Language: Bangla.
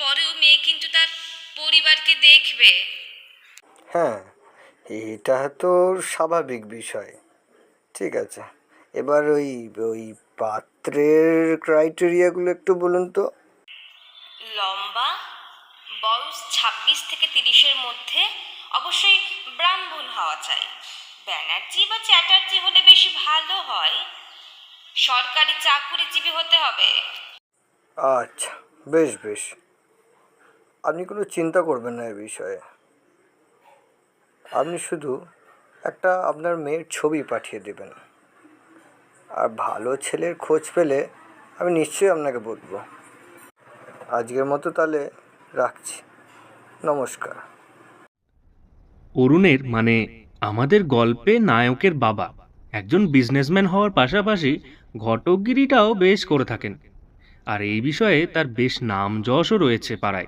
পরেও মেয়ে কিন্তু তার পরিবারকে দেখবে। হ্যাঁ এটা তো স্বাভাবিক বিষয়। ঠিক আছে এবার ওই ওই পাত্রের ক্রাইটেরিয়াগুলো একটু বলুন তো। লম্বা বয়স ছাব্বিশ থেকে তিরিশের মধ্যে অবশ্যই ব্রাহ্মণ হওয়া চাই। ব্যানার্জি বা চ্যাটার্জি হলে বেশি ভালো হয়। সরকারি চাকুরিজীবী হতে হবে। আচ্ছা বেশ বেশ। আপনি কোনো চিন্তা করবেন না এ বিষয়ে। আপনি শুধু একটা আপনার মেয়ের ছবি পাঠিয়ে দেবেন। আর ভালো ছেলের খোঁজ পেলে আমি নিশ্চয়ই আপনাকে বলব। আজকের মতো তাহলে রাখছি। নমস্কার। অরুণের মানে আমাদের গল্পে নায়কের বাবা, একজন বিজনেসম্যান হওয়ার পাশাপাশি ঘটকগিরিটাও বেশ করে থাকেন। আর এই বিষয়ে তার বেশ নাম যশও রয়েছে পাড়ায়।